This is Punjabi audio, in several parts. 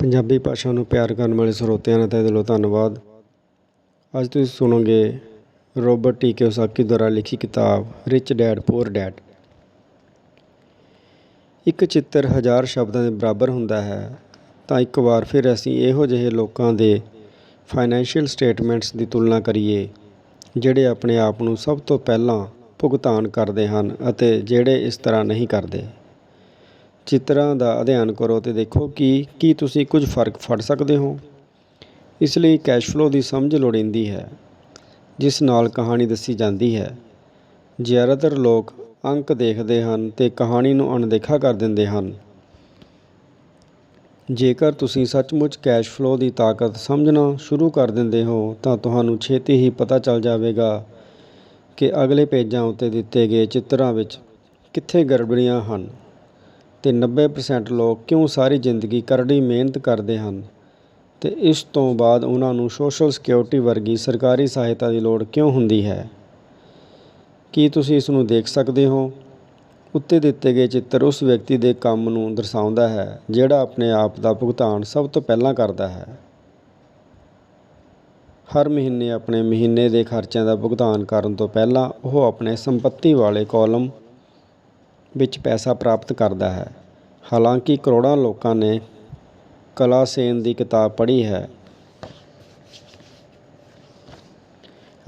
ਪੰਜਾਬੀ ਭਾਸ਼ਾ ਨੂੰ ਪਿਆਰ ਕਰਨ ਵਾਲੇ ਸਰੋਤਿਆਂ ਦਾ ਤਹਿ ਦਿਲੋਂ ਧੰਨਵਾਦ। ਅੱਜ ਤੁਸੀਂ ਸੁਣੋਗੇ ਰੋਬਰਟ ਟੀ. ਕਿਓਸਾਕੀ ਦੁਆਰਾ ਲਿਖੀ ਕਿਤਾਬ ਰਿਚ ਡੈਡ ਪੂਅਰ ਡੈਡ ਇੱਕ ਚਿੱਤਰ ਹਜ਼ਾਰ ਸ਼ਬਦਾਂ ਦੇ ਬਰਾਬਰ ਹੁੰਦਾ ਹੈ, ਤਾਂ ਇੱਕ ਵਾਰ ਫਿਰ ਅਸੀਂ ਇਹੋ ਜਿਹੇ ਲੋਕਾਂ ਦੇ ਫਾਈਨੈਂਸ਼ੀਅਲ ਸਟੇਟਮੈਂਟਸ ਦੀ ਤੁਲਨਾ ਕਰੀਏ, ਜਿਹੜੇ ਆਪਣੇ ਆਪ ਨੂੰ ਸਭ ਤੋਂ ਪਹਿਲਾਂ ਭੁਗਤਾਨ ਕਰਦੇ ਹਨ ਅਤੇ ਜਿਹੜੇ ਇਸ ਤਰ੍ਹਾਂ ਨਹੀਂ ਕਰਦੇ। ਚਿੱਤਰਾਂ ਦਾ ਅਧਿਐਨ ਕਰੋ ਅਤੇ ਦੇਖੋ ਕਿ, ਕੀ ਤੁਸੀਂ ਕੁਝ ਫ਼ਰਕ ਫੜ ਸਕਦੇ ਹੋ। ਇਸ ਲਈ ਕੈਸ਼ ਫਲੋ ਦੀ ਸਮਝ ਲੋੜੀਂਦੀ ਹੈ, ਜਿਸ ਨਾਲ ਕਹਾਣੀ ਦੱਸੀ ਜਾਂਦੀ ਹੈ। ਜ਼ਿਆਦਾਤਰ ਲੋਕ ਅੰਕ ਦੇਖਦੇ ਹਨ ਤੇ ਕਹਾਣੀ ਨੂੰ ਅਣਦੇਖਾ ਕਰ ਦਿੰਦੇ ਹਨ। ਜੇਕਰ ਤੁਸੀਂ ਸੱਚਮੁੱਚ ਕੈਸ਼ ਫਲੋ ਦੀ ਤਾਕਤ ਸਮਝਣਾ ਸ਼ੁਰੂ ਕਰ ਦਿੰਦੇ ਹੋ, ਤਾਂ ਤੁਹਾਨੂੰ ਛੇਤੀ ਹੀ ਪਤਾ ਚੱਲ ਜਾਵੇਗਾ ਕਿ ਅਗਲੇ ਪੇਜਾਂ ਉੱਤੇ ਦਿੱਤੇ ਗਏ ਚਿੱਤਰਾਂ ਵਿੱਚ ਕਿੱਥੇ ਗੜਬੜੀਆਂ ਹਨ। ਅਤੇ ਨੱਬੇ ਪ੍ਰਸੈਂਟ ਲੋਕ ਕਿਉਂ ਸਾਰੀ ਜ਼ਿੰਦਗੀ ਕਰੜੀ ਮਿਹਨਤ ਕਰਦੇ ਹਨ? ਅਤੇ ਇਸ ਤੋਂ ਬਾਅਦ ਉਹਨਾਂ ਨੂੰ ਸੋਸ਼ਲ ਸਿਕਿਉਰਿਟੀ ਵਰਗੀ ਸਰਕਾਰੀ ਸਹਾਇਤਾ ਦੀ ਲੋੜ ਕਿਉਂ ਹੁੰਦੀ ਹੈ? ਕੀ ਤੁਸੀਂ ਇਸ ਨੂੰ ਦੇਖ ਸਕਦੇ ਹੋ? ਉੱਤੇ ਦਿੱਤੇ ਗਏ ਚਿੱਤਰ ਉਸ ਵਿਅਕਤੀ ਦੇ ਕੰਮ ਨੂੰ ਦਰਸਾਉਂਦਾ ਹੈ, ਜਿਹੜਾ ਆਪਣੇ ਆਪ ਦਾ ਭੁਗਤਾਨ ਸਭ ਤੋਂ ਪਹਿਲਾਂ ਕਰਦਾ ਹੈ। ਹਰ ਮਹੀਨੇ ਆਪਣੇ ਮਹੀਨੇ ਦੇ ਖਰਚਿਆਂ ਦਾ ਭੁਗਤਾਨ ਕਰਨ ਤੋਂ ਪਹਿਲਾਂ ਉਹ ਆਪਣੇ ਸੰਪਤੀ ਵਾਲੇ ਕਾਲਮ ਵਿੱਚ ਪੈਸਾ ਪ੍ਰਾਪਤ ਕਰਦਾ ਹੈ। ਹਾਲਾਂਕਿ ਕਰੋੜਾਂ ਲੋਕਾਂ ਨੇ ਕਲਾ ਸੇਨ ਦੀ ਕਿਤਾਬ ਪੜ੍ਹੀ ਹੈ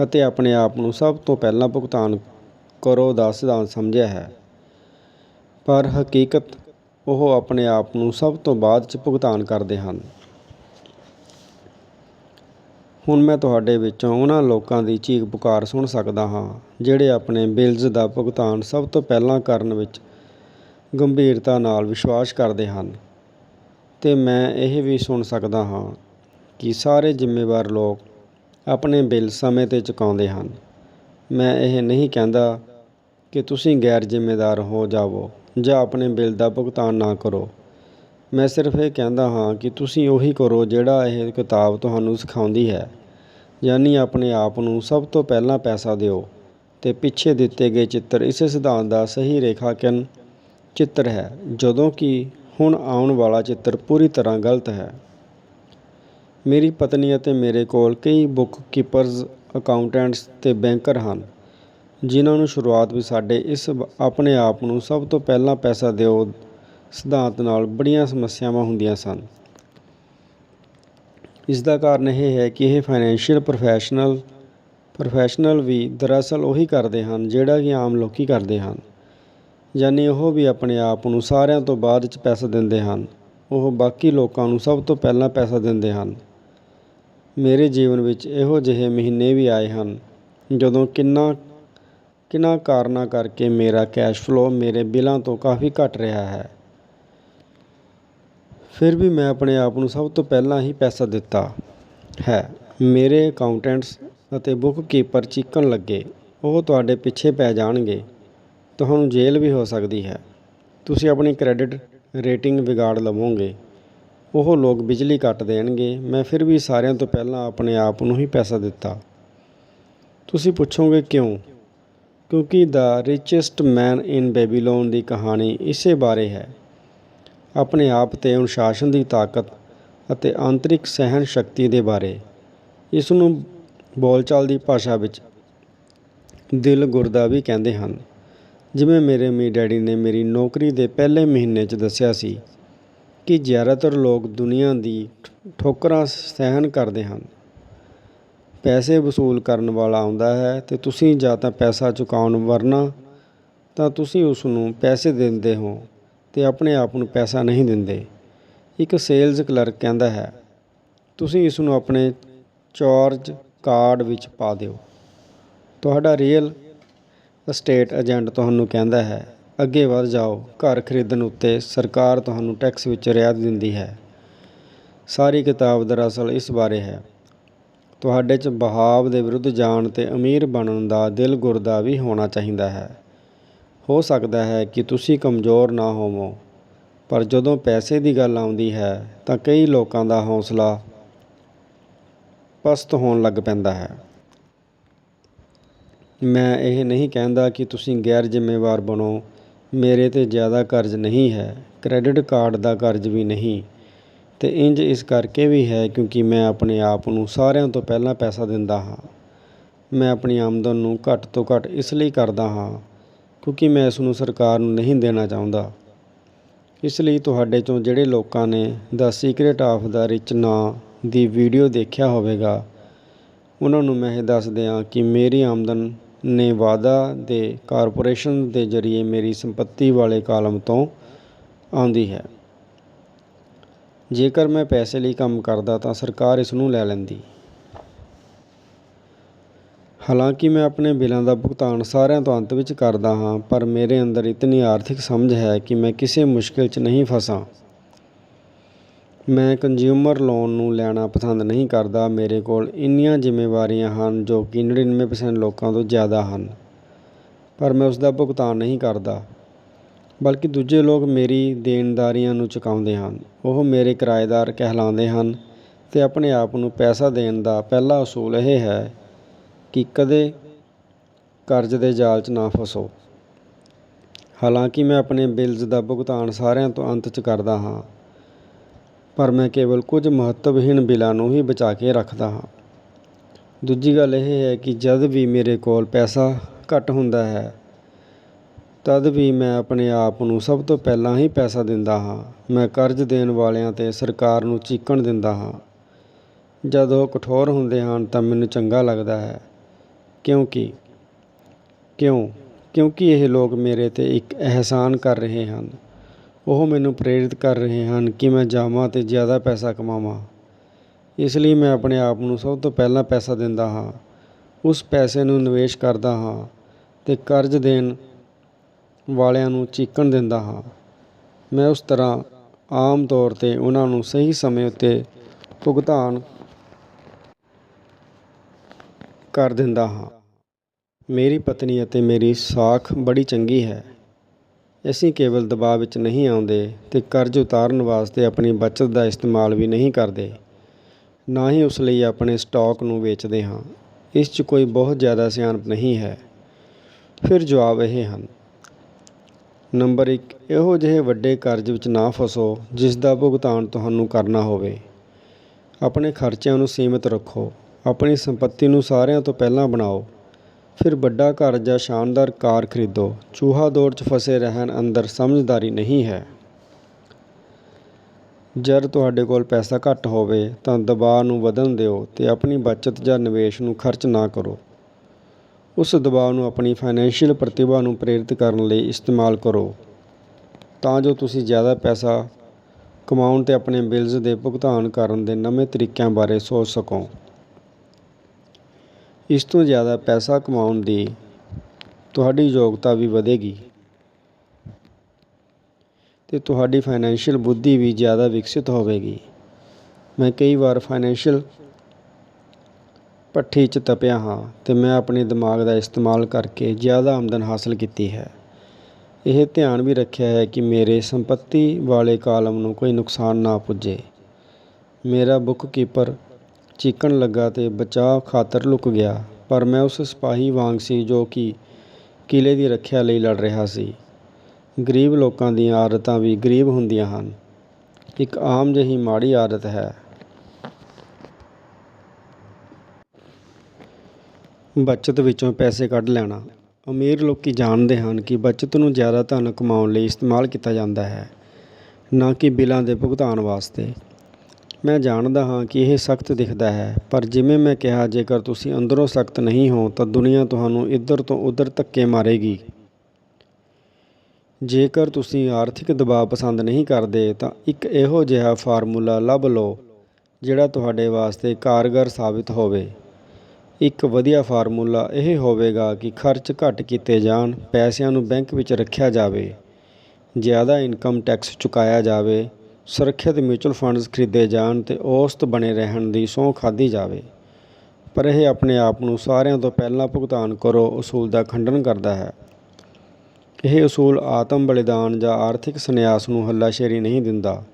ਅਤੇ ਆਪਣੇ ਆਪ ਨੂੰ ਸਭ ਤੋਂ ਪਹਿਲਾਂ ਭੁਗਤਾਨ ਕਰੋ ਦਾ ਸਿਧਾਂਤ ਸਮਝਿਆ ਹੈ। ਪਰ ਹਕੀਕਤ ਉਹ ਆਪਣੇ ਆਪ ਨੂੰ ਸਭ ਤੋਂ ਬਾਅਦ ਚ ਭੁਗਤਾਨ ਕਰਦੇ ਹਨ। ਹੁਣ ਮੈਂ ਤੁਹਾਡੇ ਵਿੱਚੋਂ ਉਹਨਾਂ ਲੋਕਾਂ ਦੀ ਚੀਖ ਪੁਕਾਰ ਸੁਣ ਸਕਦਾ ਹਾਂ, ਜਿਹੜੇ ਆਪਣੇ ਬਿਲਜ਼ ਦਾ ਭੁਗਤਾਨ ਸਭ ਤੋਂ ਪਹਿਲਾਂ ਕਰਨ ਵਿੱਚ ਗੰਭੀਰਤਾ ਨਾਲ ਵਿਸ਼ਵਾਸ ਕਰਦੇ ਹਨ। ਅਤੇ ਮੈਂ ਇਹ ਵੀ ਸੁਣ ਸਕਦਾ ਹਾਂ ਕਿ ਸਾਰੇ ਜ਼ਿੰਮੇਵਾਰ ਲੋਕ ਆਪਣੇ ਬਿੱਲ ਸਮੇਂ ਤੇ ਚੁਕਾਉਂਦੇ ਹਨ। ਮੈਂ ਇਹ ਨਹੀਂ ਕਹਿੰਦਾ ਕਿ ਤੁਸੀਂ ਗੈਰ ਜ਼ਿੰਮੇਦਾਰ ਹੋ ਜਾਵੋ ਜਾਂ ਆਪਣੇ ਬਿੱਲ ਦਾ ਭੁਗਤਾਨ ਨਾ ਕਰੋ। ਮੈਂ ਸਿਰਫ ਇਹ ਕਹਿੰਦਾ ਹਾਂ ਕਿ ਤੁਸੀਂ ਉਹੀ ਕਰੋ ਜਿਹੜਾ ਇਹ ਕਿਤਾਬ ਤੁਹਾਨੂੰ ਸਿਖਾਉਂਦੀ ਹੈ। ਯਾਨੀ ਆਪਣੇ ਆਪ ਨੂੰ ਸਭ ਤੋਂ ਪਹਿਲਾਂ ਪੈਸਾ ਦਿਓ ਅਤੇ ਪਿੱਛੇ ਦਿੱਤੇ ਗਏ ਚਿੱਤਰ ਇਸੇ ਸਿਧਾਂਤ ਦਾ ਸਹੀ ਰੇਖਾਕਰਨ ਚਿੱਤਰ ਹੈ, ਜਦੋਂ ਕਿ ਹੁਣ ਆਉਣ ਵਾਲਾ ਚਿੱਤਰ ਪੂਰੀ ਤਰ੍ਹਾਂ ਗਲਤ ਹੈ। ਮੇਰੀ ਪਤਨੀ ਅਤੇ ਮੇਰੇ ਕੋਲ ਕਈ ਬੁੱਕ ਕੀਪਰਜ਼ ਅਕਾਊਂਟੈਂਟਸ ਅਤੇ ਬੈਂਕਰ ਹਨ, ਜਿਨ੍ਹਾਂ ਨੂੰ ਸ਼ੁਰੂਆਤ ਵਿੱਚ ਸਾਡੇ ਇਸ ਆਪਣੇ ਆਪ ਨੂੰ ਸਭ ਤੋਂ ਪਹਿਲਾਂ ਪੈਸਾ ਦਿਓ ਸਿਧਾਂਤ ਨਾਲ ਬੜੀਆਂ ਸਮੱਸਿਆਵਾਂ ਹੁੰਦੀਆਂ ਸਨ। ਇਸ ਦਾ ਕਾਰਨ ਇਹ ਹੈ ਕਿ ਇਹ ਫਾਈਨੈਂਸ਼ੀਅਲ ਪ੍ਰੋਫੈਸ਼ਨਲ ਪ੍ਰੋਫੈਸ਼ਨਲ ਵੀ ਦਰਅਸਲ ਉਹੀ ਕਰਦੇ ਹਨ, ਜਿਹੜਾ ਕਿ ਆਮ ਲੋਕੀ ਕਰਦੇ ਹਨ। ਯਾਨੀ ਉਹ ਵੀ ਆਪਣੇ ਆਪ ਨੂੰ ਸਾਰਿਆਂ ਤੋਂ ਬਾਅਦ ਚ ਪੈਸਾ ਦਿੰਦੇ ਹਨ। ਉਹ ਬਾਕੀ ਲੋਕਾਂ ਨੂੰ ਸਭ ਤੋਂ ਪਹਿਲਾਂ ਪੈਸਾ ਦਿੰਦੇ ਹਨ। ਮੇਰੇ ਜੀਵਨ ਵਿੱਚ ਇਹੋ ਜਿਹੇ ਮਹੀਨੇ ਵੀ ਆਏ ਹਨ, ਜਦੋਂ ਕਿੰਨਾ ਕਿੰਨਾ ਕਾਰਨਾਂ ਕਰਕੇ ਮੇਰਾ ਕੈਸ਼ ਫਲੋ ਮੇਰੇ ਬਿੱਲਾਂ ਤੋਂ ਕਾਫੀ ਘਟ ਰਿਹਾ ਹੈ। ਫਿਰ ਵੀ ਮੈਂ ਆਪਣੇ ਆਪ ਨੂੰ ਸਭ ਤੋਂ ਪਹਿਲਾਂ ਹੀ ਪੈਸਾ ਦਿੱਤਾ ਹੈ। ਮੇਰੇ ਅਕਾਊਂਟੈਂਟਸ ਅਤੇ ਬੁੱਕ ਕੀਪਰ ਚੀਕਣ ਲੱਗੇ, ਉਹ ਤੁਹਾਡੇ ਪਿੱਛੇ ਪੈ ਜਾਣਗੇ। ਤੁਹਾਨੂੰ ਜੇਲ੍ਹ ਵੀ ਹੋ ਸਕਦੀ ਹੈ। ਤੁਸੀਂ ਆਪਣੀ ਕ੍ਰੈਡਿਟ ਰੇਟਿੰਗ ਵਿਗਾੜ ਲਵੋਗੇ। ਉਹ ਲੋਕ ਬਿਜਲੀ ਕੱਟ ਦੇਣਗੇ। ਮੈਂ ਫਿਰ ਵੀ ਸਾਰਿਆਂ ਤੋਂ ਪਹਿਲਾਂ ਆਪਣੇ ਆਪ ਨੂੰ ਹੀ ਪੈਸਾ ਦਿੱਤਾ। ਤੁਸੀਂ ਪੁੱਛੋਗੇ ਕਿਉਂ? ਕਿਉਂਕਿ ਦਾ ਰਿਚੈਸਟ ਮੈਨ ਇਨ ਬੈਬੀਲੋਨ ਦੀ ਕਹਾਣੀ ਇਸੇ ਬਾਰੇ ਹੈ। ਆਪਣੇ ਆਪ ਤੇ ਅਨੁਸ਼ਾਸਨ ਦੀ ਤਾਕਤ ਅਤੇ ਆਂਤਰਿਕ ਸਹਿਣ ਸ਼ਕਤੀ ਦੇ ਬਾਰੇ। ਇਸ ਨੂੰ ਬੋਲਚਾਲ ਦੀ ਭਾਸ਼ਾ ਵਿੱਚ ਦਿਲ ਗੁਰਦਾ ਵੀ ਕਹਿੰਦੇ ਹਨ। ਜਿਵੇਂ ਮੇਰੇ ਮੀ ਡੈਡੀ ਨੇ ਮੇਰੀ ਨੌਕਰੀ ਦੇ ਪਹਿਲੇ ਮਹੀਨੇ 'ਚ ਦੱਸਿਆ ਸੀ ਕਿ ਜ਼ਿਆਦਾਤਰ ਲੋਕ ਦੁਨੀਆ ਦੀ ਠੋਕਰਾਂ ਸਹਿਣ ਕਰਦੇ ਹਨ। ਪੈਸੇ ਵਸੂਲ ਕਰਨ ਵਾਲਾ ਆਉਂਦਾ ਹੈ ਤੇ ਤੁਸੀਂ ਜਾਂ ਤਾਂ ਪੈਸਾ ਚੁਕਾਉਣ ਵਰਨਾ ਤਾਂ ਤੁਸੀਂ ਉਸ ਨੂੰ ਪੈਸੇ ਦਿੰਦੇ ਹੋ। ਅਤੇ ਆਪਣੇ ਆਪ ਨੂੰ ਪੈਸਾ ਨਹੀਂ ਦਿੰਦੇ। ਇੱਕ ਸੇਲਜ਼ ਕਲਰਕ ਕਹਿੰਦਾ ਹੈ, ਤੁਸੀਂ ਇਸ ਨੂੰ ਆਪਣੇ ਚਾਰਜ ਕਾਰਡ ਵਿੱਚ ਪਾ ਦਿਓ। ਤੁਹਾਡਾ ਰੀਅਲ ਅਸਟੇਟ ਏਜੰਟ ਤੁਹਾਨੂੰ ਕਹਿੰਦਾ ਹੈ, ਅੱਗੇ ਵਧ ਜਾਓ, ਘਰ ਖਰੀਦਣ ਉੱਤੇ ਸਰਕਾਰ ਤੁਹਾਨੂੰ ਟੈਕਸ ਵਿੱਚ ਰਿਆਇਤ ਦਿੰਦੀ ਹੈ। ਸਾਰੀ ਕਿਤਾਬ ਦਰਅਸਲ ਇਸ ਬਾਰੇ ਹੈ। ਤੁਹਾਡੇ 'ਚ ਬਹਾਵ ਦੇ ਵਿਰੁੱਧ ਜਾਣ ਤੇ ਅਮੀਰ ਬਣਨ ਦਾ ਦਿਲ ਗੁਰਦਾ ਵੀ ਹੋਣਾ ਚਾਹੀਦਾ ਹੈ। ਹੋ ਸਕਦਾ ਹੈ ਕਿ ਤੁਸੀਂ ਕਮਜ਼ੋਰ ਨਾ ਹੋਵੋ। ਪਰ ਜਦੋਂ ਪੈਸੇ ਦੀ ਗੱਲ ਆਉਂਦੀ ਹੈ, ਤਾਂ ਕਈ ਲੋਕਾਂ ਦਾ ਹੌਸਲਾ ਪਸਤ ਹੋਣ ਲੱਗ ਪੈਂਦਾ ਹੈ। ਮੈਂ ਇਹ ਨਹੀਂ ਕਹਿੰਦਾ ਕਿ ਤੁਸੀਂ ਗੈਰ ਜ਼ਿੰਮੇਵਾਰ ਬਣੋ। ਮੇਰੇ 'ਤੇ ਜ਼ਿਆਦਾ ਕਰਜ਼ ਨਹੀਂ ਹੈ, ਕ੍ਰੈਡਿਟ ਕਾਰਡ ਦਾ ਕਰਜ਼ ਵੀ ਨਹੀਂ। ਤੇ ਇੰਜ ਇਸ ਕਰਕੇ ਵੀ ਹੈ ਕਿਉਂਕਿ ਮੈਂ ਆਪਣੇ ਆਪ ਨੂੰ ਸਾਰਿਆਂ ਤੋਂ ਪਹਿਲਾਂ ਪੈਸਾ ਦਿੰਦਾ ਹਾਂ। ਮੈਂ ਆਪਣੀ ਆਮਦਨ ਨੂੰ ਘੱਟ ਤੋਂ ਘੱਟ ਇਸ ਲਈ ਕਰਦਾ ਹਾਂ ਕਿਉਂਕਿ ਮੈਂ ਇਸ ਨੂੰ ਸਰਕਾਰ ਨੂੰ ਨਹੀਂ ਦੇਣਾ ਚਾਹੁੰਦਾ। ਇਸ ਲਈ ਤੁਹਾਡੇ ਚੋਂ ਜਿਹੜੇ ਲੋਕਾਂ ਨੇ the secret of the rich ਨਾਂ ਦੀ ਵੀਡੀਓ ਦੇਖਿਆ ਹੋਵੇਗਾ, ਉਹਨਾਂ ਨੂੰ ਮੈਂ ਇਹ ਦੱਸ ਦਿਆਂ ਕਿ ਮੇਰੀ ਆਮਦਨ ਨੇ ਵਾਦਾ ਦੇ ਕਾਰਪੋਰੇਸ਼ਨ ਦੇ ਜ਼ਰੀਏ ਮੇਰੀ ਸੰਪਤੀ ਵਾਲੇ ਕਾਲਮ ਤੋਂ ਆਉਂਦੀ ਹੈ। ਜੇਕਰ ਮੈਂ ਪੈਸੇ ਲਈ ਕੰਮ ਕਰਦਾ ਤਾਂ ਸਰਕਾਰ ਇਸ ਨੂੰ ਲੈ ਲੈਂਦੀ। ਹਾਲਾਂਕਿ ਮੈਂ ਆਪਣੇ ਬਿੱਲਾਂ ਦਾ ਭੁਗਤਾਨ ਸਾਰਿਆਂ ਤੋਂ ਅੰਤ ਵਿੱਚ ਕਰਦਾ ਹਾਂ, ਪਰ ਮੇਰੇ ਅੰਦਰ ਇਤਨੀ ਆਰਥਿਕ ਸਮਝ ਹੈ ਕਿ ਮੈਂ ਕਿਸੇ ਮੁਸ਼ਕਿਲ 'ਚ ਨਹੀਂ ਫਸਾਂ। ਮੈਂ ਕੰਜ਼ਿਊਮਰ ਲੋਨ ਨੂੰ ਲੈਣਾ ਪਸੰਦ ਨਹੀਂ ਕਰਦਾ। ਮੇਰੇ ਕੋਲ ਇੰਨੀਆਂ ਜ਼ਿੰਮੇਵਾਰੀਆਂ ਹਨ ਜੋ ਕਿ 99% ਲੋਕਾਂ ਤੋਂ ਜ਼ਿਆਦਾ ਹਨ, ਪਰ ਮੈਂ ਉਸ ਦਾ ਭੁਗਤਾਨ ਨਹੀਂ ਕਰਦਾ। ਬਲਕਿ ਦੂਜੇ ਲੋਕ ਮੇਰੀ ਦੇਣਦਾਰੀਆਂ ਨੂੰ ਚੁਕਾਉਂਦੇ ਹਨ। ਉਹ ਮੇਰੇ ਕਿਰਾਏਦਾਰ ਕਹਿਲਾਉਂਦੇ ਹਨ ਤੇ ਆਪਣੇ ਆਪ ਨੂੰ ਪੈਸਾ ਦੇਣ ਦਾ ਪਹਿਲਾ ਅਸੂਲ ਇਹ ਹੈ ਕਿ ਕਦੇ ਕਰਜ਼ ਦੇ ਜਾਲ 'ਚ ਨਾ ਫਸੋ। ਹਾਲਾਂਕਿ ਮੈਂ ਆਪਣੇ ਬਿੱਲਜ਼ ਦਾ ਭੁਗਤਾਨ ਸਾਰਿਆਂ ਤੋਂ ਅੰਤ 'ਚ ਕਰਦਾ ਹਾਂ, ਪਰ ਮੈਂ ਕੇਵਲ ਕੁਝ ਮਹੱਤਵਹੀਣ ਬਿੱਲਾਂ ਨੂੰ ਹੀ ਬਚਾ ਕੇ ਰੱਖਦਾ ਹਾਂ। ਦੂਜੀ ਗੱਲ ਇਹ ਹੈ ਕਿ ਜਦ ਵੀ ਮੇਰੇ ਕੋਲ ਪੈਸਾ ਘੱਟ ਹੁੰਦਾ ਹੈ, ਤਦ ਵੀ ਮੈਂ ਆਪਣੇ ਆਪ ਨੂੰ ਸਭ ਤੋਂ ਪਹਿਲਾਂ ਹੀ ਪੈਸਾ ਦਿੰਦਾ ਹਾਂ। ਮੈਂ ਕਰਜ਼ ਦੇਣ ਵਾਲਿਆਂ ਤੇ ਸਰਕਾਰ ਨੂੰ ਚੀਕਣ ਦਿੰਦਾ ਹਾਂ। ਜਦ ਉਹ ਕਠੋਰ ਹੁੰਦੇ ਹਨ ਤਾਂ ਮੈਨੂੰ ਚੰਗਾ ਲੱਗਦਾ ਹੈ। ਕਿਉਂਕਿ, ਕਿਉਂ? ਕਿਉਂਕਿ ਇਹ ਲੋਕ ਮੇਰੇ ਤੇ ਇੱਕ ਅਹਿਸਾਨ ਕਰ ਰਹੇ ਹਨ। ਉਹ ਮੈਨੂੰ ਪ੍ਰੇਰਿਤ ਕਰ ਰਹੇ ਹਨ ਕਿ ਮੈਂ ਜਾਵਾਂ ਅਤੇ ਜ਼ਿਆਦਾ ਪੈਸਾ ਕਮਾਵਾਂ। ਇਸ ਲਈ ਮੈਂ ਆਪਣੇ ਆਪ ਨੂੰ ਸਭ ਤੋਂ ਪਹਿਲਾਂ ਪੈਸਾ ਦਿੰਦਾ ਹਾਂ, ਉਸ ਪੈਸੇ ਨੂੰ ਨਿਵੇਸ਼ ਕਰਦਾ ਹਾਂ ਅਤੇ ਕਰਜ਼ ਦੇਣ ਵਾਲਿਆਂ ਨੂੰ ਚੀਕਣ ਦਿੰਦਾ ਹਾਂ। ਮੈਂ ਉਸ ਤਰ੍ਹਾਂ ਆਮ ਤੌਰ ਤੇ ਉਹਨਾਂ ਨੂੰ ਸਹੀ ਸਮੇਂ ਉੱਤੇ ਭੁਗਤਾਨ ਕਰ ਦਿੰਦਾ ਹਾਂ। ਮੇਰੀ ਪਤਨੀ ਅਤੇ ਮੇਰੀ ਸਾਖ ਬੜੀ ਚੰਗੀ ਹੈ। ਅਸੀਂ ਕੇਵਲ ਦਬਾਅ ਵਿੱਚ ਨਹੀਂ ਆਉਂਦੇ ਅਤੇ ਕਰਜ਼ ਉਤਾਰਨ ਵਾਸਤੇ ਆਪਣੀ ਬੱਚਤ ਦਾ ਇਸਤੇਮਾਲ ਵੀ ਨਹੀਂ ਕਰਦੇ। ਨਾ ਹੀ ਉਸ ਲਈ ਆਪਣੇ ਸਟਾਕ ਨੂੰ ਵੇਚਦੇ ਹਾਂ। ਇਸ 'ਚ ਕੋਈ ਬਹੁਤ ਜ਼ਿਆਦਾ ਸਿਆਣਪ ਨਹੀਂ ਹੈ। ਫਿਰ ਜਵਾਬ ਇਹ ਹਨ। ਨੰਬਰ 1 ਇਹੋ ਜਿਹੇ ਵੱਡੇ ਕਰਜ਼ ਵਿੱਚ ਨਾ ਫਸੋ ਜਿਸ ਦਾ ਭੁਗਤਾਨ ਤੁਹਾਨੂੰ ਕਰਨਾ ਹੋਵੇ। ਆਪਣੇ ਖਰਚਿਆਂ ਨੂੰ ਸੀਮਿਤ ਰੱਖੋ। ਆਪਣੀ ਸੰਪਤੀ ਨੂੰ ਸਾਰਿਆਂ ਤੋਂ ਪਹਿਲਾਂ ਬਣਾਓ। ਫਿਰ ਵੱਡਾ ਘਰ ਜਾਂ ਸ਼ਾਨਦਾਰ ਕਾਰ ਖਰੀਦੋ। ਚੂਹਾ ਦੌੜ 'ਚ ਫਸੇ ਰਹਿਣ ਅੰਦਰ ਸਮਝਦਾਰੀ ਨਹੀਂ ਹੈ। ਜਦ ਤੁਹਾਡੇ ਕੋਲ ਪੈਸਾ ਘੱਟ ਹੋਵੇ ਤਾਂ ਦਬਾਅ ਨੂੰ ਵਧਣ ਦਿਓ ਤੇ ਆਪਣੀ ਬਚਤ ਜਾਂ ਨਿਵੇਸ਼ ਨੂੰ ਖਰਚ ਨਾ ਕਰੋ। ਉਸ ਦਬਾਅ ਨੂੰ ਆਪਣੀ ਫਾਈਨੈਂਸ਼ੀਅਲ ਪ੍ਰਤਿਭਾ ਨੂੰ ਪ੍ਰੇਰਿਤ ਕਰਨ ਲਈ ਇਸਤੇਮਾਲ ਕਰੋ। ਤਾਂ ਜੋ ਤੁਸੀਂ ਜ਼ਿਆਦਾ ਪੈਸਾ ਕਮਾਉਣ ਤੇ ਆਪਣੇ ਬਿਲਜ਼ ਦੇ ਭੁਗਤਾਨ ਕਰਨ ਦੇ ਨਵੇਂ ਤਰੀਕਿਆਂ ਬਾਰੇ ਸੋਚ ਸਕੋ। ਇਸ ਤੋਂ ਜ਼ਿਆਦਾ ਪੈਸਾ ਕਮਾਉਣ ਦੀ ਤੁਹਾਡੀ ਯੋਗਤਾ ਵੀ ਵਧੇਗੀ। ਤੇ ਤੁਹਾਡੀ ਫਾਈਨੈਂਸ਼ੀਅਲ ਬੁੱਧੀ ਵੀ ਜ਼ਿਆਦਾ ਵਿਕਸਿਤ ਹੋਵੇਗੀ। ਮੈਂ ਕਈ ਵਾਰ ਫਾਈਨੈਂਸ਼ੀਅਲ ਭੱਠੀ 'ਚ ਤਪਿਆ ਹਾਂ ਤੇ ਮੈਂ ਆਪਣੇ ਦਿਮਾਗ ਦਾ ਇਸਤੇਮਾਲ ਕਰਕੇ ਜ਼ਿਆਦਾ ਆਮਦਨ ਹਾਸਲ ਕੀਤੀ ਹੈ। ਇਹ ਧਿਆਨ ਵੀ ਰੱਖਿਆ ਹੈ ਕਿ ਮੇਰੇ ਸੰਪਤੀ ਵਾਲੇ ਕਾਲਮ ਨੂੰ ਕੋਈ ਨੁਕਸਾਨ ਨਾ ਪੁੱਜੇ। ਮੇਰਾ ਬੁੱਕ ਕੀਪਰ ਚੀਕਣ ਲੱਗਾ ਅਤੇ ਬਚਾਅ ਖਾਤਰ ਲੁਕ ਗਿਆ। ਪਰ ਮੈਂ ਉਸ ਸਿਪਾਹੀ ਵਾਂਗ ਸੀ ਜੋ ਕਿ ਕਿਲੇ ਦੀ ਰੱਖਿਆ ਲਈ ਲੜ ਰਿਹਾ ਸੀ। ਗਰੀਬ ਲੋਕਾਂ ਦੀਆਂ ਆਦਤਾਂ ਵੀ ਗਰੀਬ ਹੁੰਦੀਆਂ ਹਨ। ਇੱਕ ਆਮ ਜਿਹੀ ਮਾੜੀ ਆਦਤ ਹੈ। ਬਚਤ ਵਿੱਚੋਂ ਪੈਸੇ ਕੱਢ ਲੈਣਾ। ਅਮੀਰ ਲੋਕੀ ਜਾਣਦੇ ਹਨ ਕਿ ਬਚਤ ਨੂੰ ਜ਼ਿਆਦਾ ਧਨ ਕਮਾਉਣ ਲਈ ਇਸਤੇਮਾਲ ਕੀਤਾ ਜਾਂਦਾ ਹੈ, ਨਾ ਕਿ ਬਿੱਲਾਂ ਦੇ ਭੁਗਤਾਨ ਵਾਸਤੇ। ਮੈਂ ਜਾਣਦਾ ਹਾਂ ਕਿ ਇਹ ਸਖਤ ਦਿਖਦਾ ਹੈ, ਪਰ ਜਿਵੇਂ ਮੈਂ ਕਿਹਾ, ਜੇਕਰ ਤੁਸੀਂ ਅੰਦਰੋਂ ਸਖਤ ਨਹੀਂ ਹੋ, ਤਾਂ ਦੁਨੀਆ ਤੁਹਾਨੂੰ ਇੱਧਰ ਤੋਂ ਉੱਧਰ ਧੱਕੇ ਮਾਰੇਗੀ। ਜੇਕਰ ਤੁਸੀਂ ਆਰਥਿਕ ਦਬਾਅ ਪਸੰਦ ਨਹੀਂ ਕਰਦੇ, ਤਾਂ ਇੱਕ ਇਹੋ ਜਿਹਾ ਫਾਰਮੂਲਾ ਲੱਭ ਲਓ, ਜਿਹੜਾ ਤੁਹਾਡੇ ਵਾਸਤੇ ਕਾਰਗਰ ਸਾਬਿਤ ਹੋਵੇ। ਇੱਕ ਵਧੀਆ ਫਾਰਮੂਲਾ ਇਹ ਹੋਵੇਗਾ ਕਿ ਖਰਚ ਘੱਟ ਕੀਤੇ ਜਾਣ, ਪੈਸਿਆਂ ਨੂੰ ਬੈਂਕ ਵਿੱਚ ਰੱਖਿਆ ਜਾਵੇ, ਜ਼ਿਆਦਾ ਇਨਕਮ ਟੈਕਸ ਚੁਕਾਇਆ ਜਾਵੇ ਸੁਰੱਖਿਅਤ ਮਿਊਚੁਅਲ ਫੰਡਸ ਖਰੀਦੇ ਜਾਣ ਤੇ ਔਸਤ ਬਣੇ ਰਹਿਣ ਦੀ ਸਹੁੰ ਖਾਧੀ ਜਾਵੇ। ਪਰ ਇਹ ਆਪਣੇ ਆਪ ਨੂੰ ਸਾਰਿਆਂ ਤੋਂ ਪਹਿਲਾਂ ਭੁਗਤਾਨ ਕਰੋ ਅਸੂਲ ਦਾ ਖੰਡਨ ਕਰਦਾ ਹੈ। ਇਹ ਅਸੂਲ ਆਤਮ ਬਲੀਦਾਨ ਜਾਂ ਆਰਥਿਕ ਸੰਨਿਆਸ ਨੂੰ ਹੱਲਾਸ਼ੇਰੀ ਨਹੀਂ ਦਿੰਦਾ।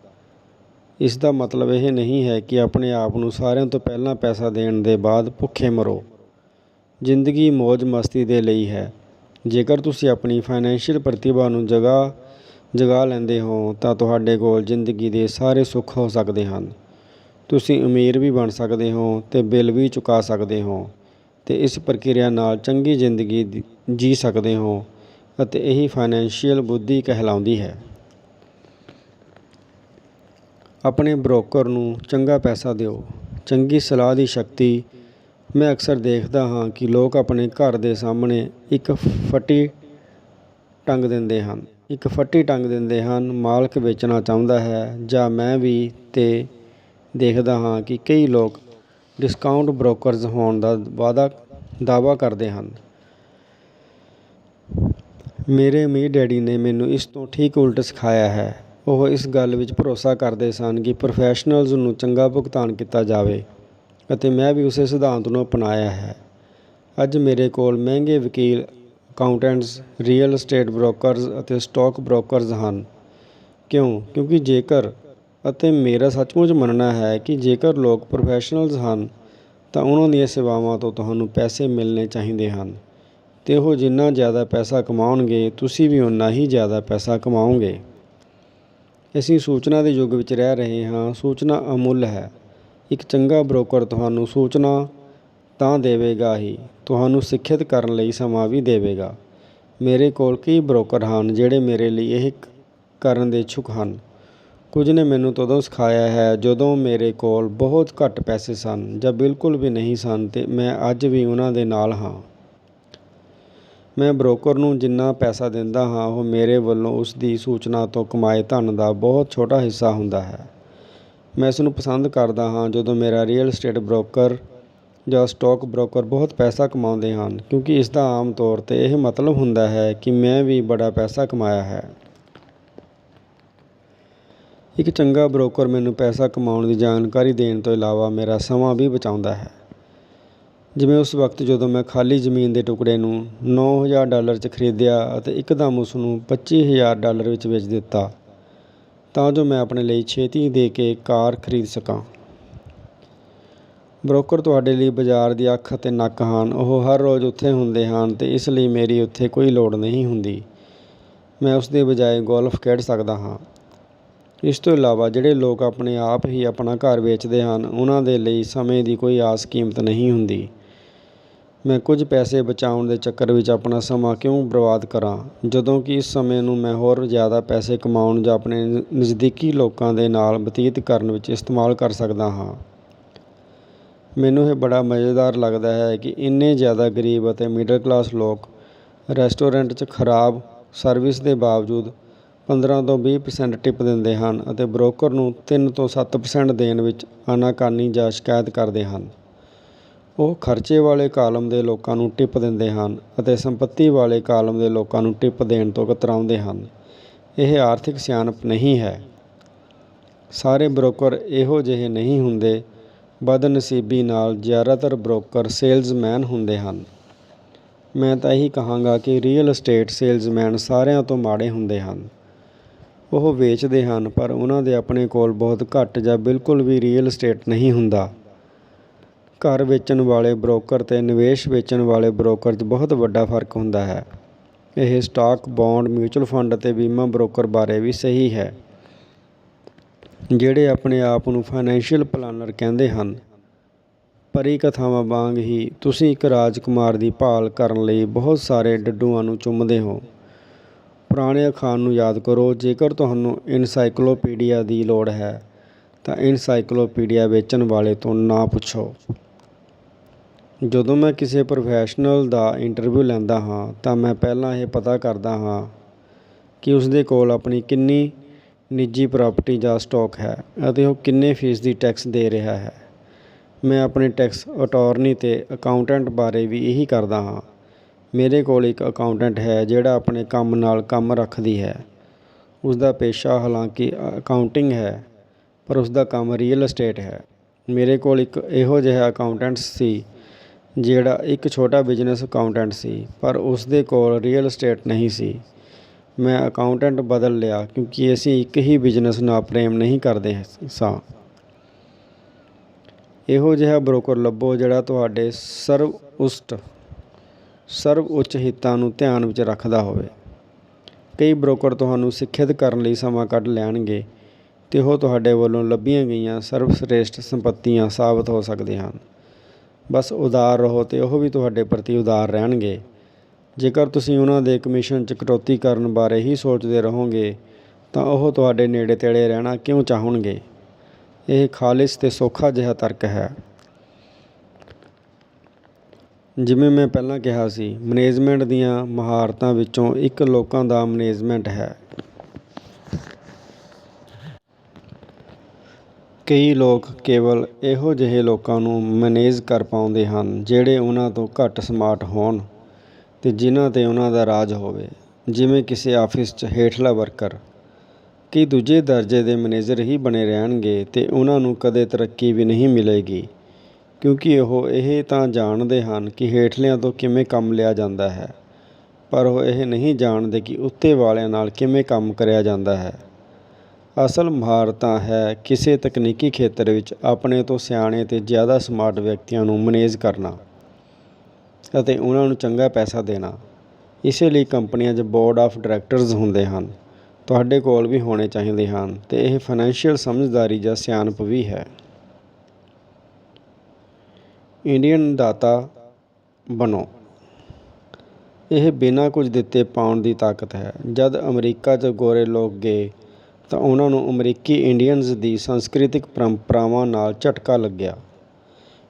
ਇਸ ਦਾ ਮਤਲਬ ਇਹ ਨਹੀਂ ਹੈ ਕਿ ਆਪਣੇ ਆਪ ਨੂੰ ਸਾਰਿਆਂ ਤੋਂ ਪਹਿਲਾਂ ਪੈਸਾ ਦੇਣ ਦੇ ਬਾਅਦ ਭੁੱਖੇ ਮਰੋ। ਜ਼ਿੰਦਗੀ ਮौज ਮਸਤੀ ਦੇ ਲਈ ਹੈ। ਜੇਕਰ ਤੁਸੀਂ ਆਪਣੀ ਫਾਈਨੈਂਸ਼ੀਅਲ ਪ੍ਰਤਿਭਾ ਨੂੰ ਜਗ੍ਹਾ ਜਗਾ ਲੈਂਦੇ ਹੋ ਤਾਂ ਤੁਹਾਡੇ ਕੋਲ ਜ਼ਿੰਦਗੀ ਦੇ ਸਾਰੇ ਸੁੱਖ ਹੋ ਸਕਦੇ ਹਨ। ਤੁਸੀਂ ਅਮੀਰ ਵੀ ਬਣ ਸਕਦੇ ਹੋ ਅਤੇ ਬਿੱਲ ਵੀ ਚੁਕਾ ਸਕਦੇ ਹੋ ਅਤੇ ਇਸ ਪ੍ਰਕਿਰਿਆ ਨਾਲ ਚੰਗੀ ਜ਼ਿੰਦਗੀ ਜੀ ਸਕਦੇ ਹੋ ਅਤੇ ਇਹੀ ਫਾਈਨੈਂਸ਼ੀਅਲ ਬੁੱਧੀ ਕਹਿਲਾਉਂਦੀ ਹੈ। ਆਪਣੇ ਬ੍ਰੋਕਰ ਨੂੰ ਚੰਗਾ ਪੈਸਾ ਦਿਓ, ਚੰਗੀ ਸਲਾਹ ਦੀ ਸ਼ਕਤੀ। ਮੈਂ ਅਕਸਰ ਦੇਖਦਾ ਹਾਂ ਕਿ ਲੋਕ ਆਪਣੇ ਘਰ ਦੇ ਸਾਹਮਣੇ ਇੱਕ ਫਟੀ ਟੰਗ ਦਿੰਦੇ ਹਨ। ਇੱਕ ਫੱਟੀ ਟੰਗ ਦਿੰਦੇ ਹਨ, ਮਾਲਕ ਵੇਚਣਾ ਚਾਹੁੰਦਾ ਹੈ ਜਾਂ ਮੈਂ ਵੀ ਤੇ ਦੇਖਦਾ ਹਾਂ ਕਿ ਕਈ ਲੋਕ ਡਿਸਕਾਊਂਟ ਬ੍ਰੋਕਰਜ਼ ਹੋਣ ਦਾ ਵਾਅਦਾ, ਦਾਅਵਾ ਕਰਦੇ ਹਨ। ਮੇਰੇ ਅਮੀਰ ਡੈਡੀ ਨੇ ਮੈਨੂੰ ਇਸ ਤੋਂ ਠੀਕ ਉਲਟ ਸਿਖਾਇਆ ਹੈ। ਉਹ ਇਸ ਗੱਲ ਵਿੱਚ ਭਰੋਸਾ ਕਰਦੇ ਸਨ ਕਿ ਪ੍ਰੋਫੈਸ਼ਨਲਜ਼ ਨੂੰ ਚੰਗਾ ਭੁਗਤਾਨ ਕੀਤਾ ਜਾਵੇ ਅਤੇ ਮੈਂ ਵੀ ਉਸੇ ਸਿਧਾਂਤ ਨੂੰ ਅਪਣਾਇਆ ਹੈ। ਅੱਜ ਮੇਰੇ ਕੋਲ ਮਹਿੰਗੇ ਵਕੀਲ ਅਕਾਊਂਟੈਂਟਸ ਰੀਅਲ ਏਸਟੇਟ ਬ੍ਰੋਕਰਜ਼ ਅਤੇ ਸਟਾਕ ਬ੍ਰੋਕਰਜ਼ ਹਨ। ਕਿਉਂ? ਕਿਉਂਕਿ ਜੇਕਰ ਅਤੇ ਮੇਰਾ ਸੱਚਮੁੱਚ ਮੰਨਣਾ ਹੈ ਕਿ ਜੇਕਰ ਲੋਕ ਪ੍ਰੋਫੈਸ਼ਨਲਜ਼ ਹਨ, ਤਾਂ ਉਹਨਾਂ ਦੀਆਂ ਸੇਵਾਵਾਂ ਤੋਂ ਤੁਹਾਨੂੰ ਪੈਸੇ ਮਿਲਣੇ ਚਾਹੀਦੇ ਹਨ। ਤੇ ਉਹ ਜਿੰਨਾ ਜ਼ਿਆਦਾ ਪੈਸਾ ਕਮਾਉਣਗੇ, ਤੁਸੀਂ ਵੀ ਉਨਾ ਹੀ ਜ਼ਿਆਦਾ ਪੈਸਾ ਕਮਾਓਗੇ। ਅਸੀਂ ਸੂਚਨਾ ਦੇ ਯੁੱਗ ਵਿੱਚ ਰਹਿ ਰਹੇ ਹਾਂ। ਸੂਚਨਾ ਅਮੁੱਲ ਹੈ। ਇੱਕ ਚੰਗਾ ਬ੍ਰੋਕਰ ਤੁਹਾਨੂੰ ਸੂਚਨਾ ਤਾਂ ਦੇਵੇਗਾ ਹੀ। ਤੁਹਾਨੂੰ ਸਿੱਖਿਅਤ ਕਰਨ ਲਈ ਸਮਾਂ ਵੀ ਦੇਵੇਗਾ। ਮੇਰੇ ਕੋਲ ਕਈ ਬ੍ਰੋਕਰ ਹਨ ਜਿਹੜੇ ਮੇਰੇ ਲਈ ਇਹ ਕਰਨ ਦੇ ਇਛੁਕ ਹਨ। ਕੁਝ ਨੇ ਮੈਨੂੰ ਤਦੋਂ ਸਿਖਾਇਆ ਹੈ ਜਦੋਂ ਮੇਰੇ ਕੋਲ ਬਹੁਤ ਘੱਟ ਪੈਸੇ ਸਨ ਜਾਂ ਬਿਲਕੁਲ ਵੀ ਨਹੀਂ ਸਨ ਤੇ ਮੈਂ ਅੱਜ ਵੀ ਉਹਨਾਂ ਦੇ ਨਾਲ ਹਾਂ। ਮੈਂ ਬ੍ਰੋਕਰ ਨੂੰ ਜਿੰਨਾ ਪੈਸਾ ਦਿੰਦਾ ਹਾਂ, ਉਹ ਮੇਰੇ ਵੱਲੋਂ ਉਸ ਦੀ ਸੂਚਨਾ ਤੋਂ ਕਮਾਏ ਧਨ ਦਾ ਬਹੁਤ ਛੋਟਾ ਹਿੱਸਾ ਹੁੰਦਾ ਹੈ। ਮੈਂ ਇਸ ਨੂੰ ਪਸੰਦ ਕਰਦਾ ਹਾਂ ਜਦੋਂ ਮੇਰਾ ਰੀਅਲ ਏਸਟੇਟ ਬ੍ਰੋਕਰ ਜਾਂ ਸਟਾਕ ਬ੍ਰੋਕਰ ਬਹੁਤ ਪੈਸਾ ਕਮਾਉਂਦੇ ਹਨ, ਕਿਉਂਕਿ ਇਸ ਦਾ ਆਮ ਤੌਰ ਤੇ ਇਹ ਮਤਲਬ ਹੁੰਦਾ ਹੈ ਕਿ ਮੈਂ ਵੀ ਬੜਾ ਪੈਸਾ ਕਮਾਇਆ ਹੈ। ਇੱਕ ਚੰਗਾ ਬ੍ਰੋਕਰ ਮੈਨੂੰ ਪੈਸਾ ਕਮਾਉਣ ਦੀ ਜਾਣਕਾਰੀ ਦੇਣ ਤੋਂ ਇਲਾਵਾ ਮੇਰਾ ਸਮਾਂ ਵੀ ਬਚਾਉਂਦਾ ਹੈ। ਜਿਵੇਂ ਉਸ ਵਕਤ ਜਦੋਂ ਮੈਂ ਖਾਲੀ ਜ਼ਮੀਨ ਦੇ ਟੁਕੜੇ ਨੂੰ 9000 ਡਾਲਰ 'ਚ ਖਰੀਦਿਆ ਅਤੇ ਇੱਕਦਮ ਉਸ ਨੂੰ 25000 ਡਾਲਰ ਵਿੱਚ ਵੇਚ ਦਿੱਤਾ, ਤਾਂ ਜੋ ਮੈਂ ਆਪਣੇ ਲਈ ਛੇਤੀ ਦੇ ਕੇ ਕਾਰ ਖਰੀਦ ਸਕਾਂ। ਬ੍ਰੋਕਰ ਤੁਹਾਡੇ ਲਈ ਬਾਜ਼ਾਰ ਦੀ ਅੱਖ ਅਤੇ ਨੱਕ ਹਨ। ਉਹ ਹਰ ਰੋਜ਼ ਉੱਥੇ ਹੁੰਦੇ ਹਨ ਅਤੇ ਇਸ ਲਈ ਮੇਰੀ ਉੱਥੇ ਕੋਈ ਲੋੜ ਨਹੀਂ ਹੁੰਦੀ। ਮੈਂ ਉਸ ਦੇ ਬਜਾਏ ਗੋਲਫ ਖੇਡ ਸਕਦਾ ਹਾਂ। ਇਸ ਤੋਂ ਇਲਾਵਾ ਜਿਹੜੇ ਲੋਕ ਆਪਣੇ ਆਪ ਹੀ ਆਪਣਾ ਘਰ ਵੇਚਦੇ ਹਨ, ਉਹਨਾਂ ਦੇ ਲਈ ਸਮੇਂ ਦੀ ਕੋਈ ਆਸ ਕੀਮਤ ਨਹੀਂ ਹੁੰਦੀ। ਮੈਂ ਕੁਝ ਪੈਸੇ ਬਚਾਉਣ ਦੇ ਚੱਕਰ ਵਿੱਚ ਆਪਣਾ ਸਮਾਂ ਕਿਉਂ ਬਰਬਾਦ ਕਰਾਂ? ਜਦੋਂ ਕਿ ਇਸ ਸਮੇਂ ਨੂੰ ਮੈਂ ਹੋਰ ਜ਼ਿਆਦਾ ਪੈਸੇ ਕਮਾਉਣ ਜਾਂ ਆਪਣੇ ਨਜ਼ਦੀਕੀ ਲੋਕਾਂ ਦੇ ਨਾਲ ਬਤੀਤ ਕਰਨ ਵਿੱਚ ਇਸਤੇਮਾਲ ਕਰ ਸਕਦਾ ਹਾਂ। ਮੈਨੂੰ ਇਹ ਬੜਾ ਮਜ਼ੇਦਾਰ ਲੱਗਦਾ ਹੈ ਕਿ ਇੰਨੇ ਜ਼ਿਆਦਾ ਗਰੀਬ ਅਤੇ ਮਿਡਲ ਕਲਾਸ ਲੋਕ ਰੈਸਟੋਰੈਂਟ 'ਚ ਖਰਾਬ ਸਰਵਿਸ ਦੇ ਬਾਵਜੂਦ 15 ਤੋਂ 20% ਟਿਪ ਦਿੰਦੇ ਹਨ ਅਤੇ ਬ੍ਰੋਕਰ ਨੂੰ ਤਿੰਨ ਤੋਂ 7% ਦੇਣ ਵਿੱਚ ਆਨਾਕਾਨੀ ਜਾਂ ਸ਼ਿਕਾਇਤ ਕਰਦੇ ਹਨ। ਉਹ ਖਰਚੇ ਵਾਲੇ ਕਾਲਮ ਦੇ ਲੋਕਾਂ ਨੂੰ ਟਿਪ ਦਿੰਦੇ ਹਨ ਅਤੇ ਸੰਪਤੀ ਵਾਲੇ ਕਾਲਮ ਦੇ ਲੋਕਾਂ ਨੂੰ ਟਿਪ ਦੇਣ ਤੋਂ ਕਤਰਾਉਂਦੇ ਹਨ। ਇਹ ਆਰਥਿਕ ਸਿਆਣਪ ਨਹੀਂ ਹੈ। ਸਾਰੇ ਬ੍ਰੋਕਰ ਇਹੋ ਜਿਹੇ ਨਹੀਂ ਹੁੰਦੇ ਬਦਨਸੀਬੀ ਨਾਲ ਜ਼ਿਆਦਾਤਰ ਬ੍ਰੋਕਰ ਸੇਲਜ਼ਮੈਨ ਹੁੰਦੇ ਹਨ। ਮੈਂ ਤਾਂ ਇਹੀ ਕਹਾਂਗਾ ਕਿ ਰੀਅਲ ਅਸਟੇਟ ਸੇਲਜ਼ਮੈਨ ਸਾਰਿਆਂ ਤੋਂ ਮਾੜੇ ਹੁੰਦੇ ਹਨ। ਉਹ ਵੇਚਦੇ ਹਨ, ਪਰ ਉਹਨਾਂ ਦੇ ਆਪਣੇ ਕੋਲ ਬਹੁਤ ਘੱਟ ਜਾਂ ਬਿਲਕੁਲ ਵੀ ਰੀਅਲ ਅਸਟੇਟ ਨਹੀਂ ਹੁੰਦਾ। ਘਰ ਵੇਚਣ ਵਾਲੇ ਬ੍ਰੋਕਰ ਤੇ ਨਿਵੇਸ਼ ਵੇਚਣ ਵਾਲੇ ਬ੍ਰੋਕਰ 'ਚ ਬਹੁਤ ਵੱਡਾ ਫ਼ਰਕ ਹੁੰਦਾ ਹੈ। ਇਹ ਸਟਾਕ, ਬੌਂਡ ਮਿਊਚੁਅਲ ਫੰਡ ਅਤੇ ਬੀਮਾ ਬ੍ਰੋਕਰ ਬਾਰੇ ਵੀ ਸਹੀ ਹੈ। ਜਿਹੜੇ ਆਪਣੇ ਆਪ ਨੂੰ ਫਾਈਨੈਂਸ਼ੀਅਲ ਪਲਾਨਰ ਕਹਿੰਦੇ ਹਨ। ਪਰੀ ਕਥਾਵਾਂ ਵਾਂਗ ਹੀ ਤੁਸੀਂ ਇੱਕ ਰਾਜਕੁਮਾਰ ਦੀ ਭਾਲ ਕਰਨ ਲਈ ਬਹੁਤ ਸਾਰੇ ਡੱਡੂਆਂ ਨੂੰ ਚੁੰਮਦੇ ਹੋ। ਪੁਰਾਣੇ ਅਖਾਣ ਨੂੰ ਯਾਦ ਕਰੋ, ਜੇਕਰ ਤੁਹਾਨੂੰ ਇਨਸਾਈਕਲੋਪੀਡੀਆ ਦੀ ਲੋੜ ਹੈ, ਤਾਂ ਇਨਸਾਈਕਲੋਪੀਡੀਆ ਵੇਚਣ ਵਾਲੇ ਤੋਂ ਨਾ ਪੁੱਛੋ। ਜਦੋਂ ਮੈਂ ਕਿਸੇ ਪ੍ਰੋਫੈਸ਼ਨਲ ਦਾ ਇੰਟਰਵਿਊ ਲੈਂਦਾ ਹਾਂ, ਤਾਂ ਮੈਂ ਪਹਿਲਾਂ ਇਹ ਪਤਾ ਕਰਦਾ ਹਾਂ ਕਿ ਉਸ ਦੇ ਕੋਲ ਆਪਣੀ ਕਿੰਨੀ ਨਿੱਜੀ ਪ੍ਰਾਪਰਟੀ ਜਾਂ ਸਟਾਕ ਹੈ ਅਤੇ ਉਹ ਕਿੰਨੇ ਫੀਸਦੀ ਟੈਕਸ ਦੇ ਰਿਹਾ ਹੈ। ਮੈਂ ਆਪਣੇ ਟੈਕਸ ਅਟਾਰਨੀ ਅਤੇ ਅਕਾਊਂਟੈਂਟ ਬਾਰੇ ਵੀ ਇਹੀ ਕਰਦਾ ਹਾਂ। ਮੇਰੇ ਕੋਲ ਇੱਕ ਅਕਾਊਂਟੈਂਟ ਹੈ ਜਿਹੜਾ ਆਪਣੇ ਕੰਮ ਨਾਲ ਕੰਮ ਰੱਖਦੀ ਹੈ। ਉਸ ਦਾ ਪੇਸ਼ਾ ਹਾਲਾਂਕਿ ਅਕਾਊਂਟਿੰਗ ਹੈ, ਪਰ ਉਸ ਦਾ ਕੰਮ ਰੀਅਲ ਏਸਟੇਟ ਹੈ। ਮੇਰੇ ਕੋਲ ਇੱਕ ਇਹੋ ਜਿਹਾ ਅਕਾਊਂਟੈਂਟ ਸੀ ਜਿਹੜਾ ਇੱਕ ਛੋਟਾ ਬਿਜ਼ਨਸ ਅਕਾਊਂਟੈਂਟ ਸੀ, ਪਰ ਉਸ ਦੇ ਕੋਲ ਰੀਅਲ ਏਸਟੇਟ ਨਹੀਂ ਸੀ। ਮੈਂ ਅਕਾਊਂਟੈਂਟ ਬਦਲ ਲਿਆ ਕਿਉਂਕਿ ਅਸੀਂ ਇੱਕ ਹੀ ਬਿਜ਼ਨਸ ਨਾਲ ਪ੍ਰੇਮ ਨਹੀਂ ਕਰਦੇ ਸਾਂ। ਇਹੋ ਜਿਹਾ ਬ੍ਰੋਕਰ ਲੱਭੋ ਜਿਹੜਾ ਤੁਹਾਡੇ ਸਰਵ ਉਸਟ ਸਰਵ ਉੱਚ ਹਿੱਤਾਂ ਨੂੰ ਧਿਆਨ ਵਿੱਚ ਰੱਖਦਾ ਹੋਵੇ। ਕਈ ਬ੍ਰੋਕਰ ਤੁਹਾਨੂੰ ਸਿੱਖਿਅਤ ਕਰਨ ਲਈ ਸਮਾਂ ਕੱਢ ਲੈਣਗੇ ਤੇ ਉਹ ਤੁਹਾਡੇ ਵੱਲੋਂ ਲੱਭੀਆਂ ਗਈਆਂ ਸਰਵਸ਼੍ਰੇਸ਼ਟ ਸੰਪਤੀਆਂ ਸਾਬਤ ਹੋ ਸਕਦੇ ਹਨ। ਬਸ ਉਦਾਰ ਰਹੋ ਤੇ ਉਹ ਵੀ ਤੁਹਾਡੇ ਪ੍ਰਤੀ ਉਦਾਰ ਰਹਿਣਗੇ। ਜੇਕਰ ਤੁਸੀਂ ਉਹਨਾਂ ਦੇ ਕਮਿਸ਼ਨ 'ਚ ਕਟੌਤੀ ਕਰਨ ਬਾਰੇ ਹੀ ਸੋਚਦੇ ਰਹੋਗੇ, ਤਾਂ ਉਹ ਤੁਹਾਡੇ ਨੇੜੇ ਤੇੜੇ ਰਹਿਣਾ ਕਿਉਂ ਚਾਹਣਗੇ? ਇਹ ਖਾਲਿਸ ਤੇ ਸੌਖਾ ਜਿਹਾ ਤਰਕ ਹੈ। ਜਿਵੇਂ ਮੈਂ ਪਹਿਲਾਂ ਕਿਹਾ ਸੀ, ਮੈਨੇਜਮੈਂਟ ਦੀਆਂ ਮਹਾਰਤਾਂ ਵਿੱਚੋਂ ਇੱਕ ਲੋਕਾਂ ਦਾ ਮੈਨੇਜਮੈਂਟ ਹੈ। ਕਈ ਲੋਕ ਕੇਵਲ ਇਹੋ ਜਿਹੇ ਲੋਕਾਂ ਨੂੰ ਮੈਨੇਜ ਕਰ ਪਾਉਂਦੇ ਹਨ, ਜਿਹੜੇ ਉਹਨਾਂ ਤੋਂ ਘੱਟ ਸਮਾਰਟ ਹੋਣ। ਤੇ ਜਿਨ੍ਹਾਂ ਤੇ ਉਹਨਾਂ ਦਾ ਰਾਜ ਹੋਵੇ, ਜਿਵੇਂ ਕਿਸੇ ਆਫਿਸ 'ਚ ਹੇਠਲਾ ਵਰਕਰ। ਕਿ ਦੂਜੇ ਦਰਜੇ ਦੇ ਮੈਨੇਜਰ ਹੀ ਬਣੇ ਰਹਿਣਗੇ ਤੇ ਉਹਨਾਂ ਨੂੰ ਕਦੇ ਤਰੱਕੀ ਵੀ ਨਹੀਂ ਮਿਲੇਗੀ? ਕਿਉਂਕਿ ਉਹ ਇਹ ਤਾਂ ਜਾਣਦੇ ਹਨ ਕਿ ਹੇਠਲਿਆਂ ਤੋਂ ਕਿਵੇਂ ਕੰਮ ਲਿਆ ਜਾਂਦਾ ਹੈ, ਪਰ ਉਹ ਇਹ ਨਹੀਂ ਜਾਣਦੇ ਕਿ ਉੱਤੇ ਵਾਲਿਆਂ ਨਾਲ ਕਿਵੇਂ ਕੰਮ ਕਰਿਆ ਜਾਂਦਾ ਹੈ। ਅਸਲ ਮਹਾਰਤਾਂ ਹੈ ਕਿਸੇ ਤਕਨੀਕੀ ਖੇਤਰ ਵਿੱਚ ਆਪਣੇ ਤੋਂ ਸਿਆਣੇ ਤੇ ਜ਼ਿਆਦਾ ਸਮਾਰਟ ਵਿਅਕਤੀਆਂ ਨੂੰ ਮੈਨੇਜ ਕਰਨਾ। ਅਤੇ ਉਹਨਾਂ ਨੂੰ ਚੰਗਾ ਪੈਸਾ ਦੇਣਾ। ਇਸੇ ਲਈ ਕੰਪਨੀਆਂ 'ਚ ਬੋਰਡ ਆਫ ਡਾਇਰੈਕਟਰਜ਼ ਹੁੰਦੇ ਹਨ। ਤੁਹਾਡੇ ਕੋਲ ਵੀ ਹੋਣੇ ਚਾਹੀਦੇ ਹਨ ਅਤੇ ਇਹ ਫਾਈਨੈਂਸ਼ੀਅਲ ਸਮਝਦਾਰੀ ਜਾਂ ਸਿਆਣਪ ਵੀ ਹੈ। ਇੰਡੀਅਨ ਦਾਤਾ ਬਣੋ। ਇਹ ਬਿਨਾਂ ਕੁਝ ਦਿੱਤੇ ਪਾਉਣ ਦੀ ਤਾਕਤ ਹੈ। ਜਦ ਅਮਰੀਕਾ 'ਚ ਗੋਰੇ ਲੋਕ ਗਏ, ਤਾਂ ਉਹਨਾਂ ਨੂੰ ਅਮਰੀਕੀ ਇੰਡੀਅਨਜ਼ ਦੀ ਸੰਸਕ੍ਰਿਤਿਕ ਪਰੰਪਰਾਵਾਂ ਨਾਲ ਝਟਕਾ ਲੱਗਿਆ।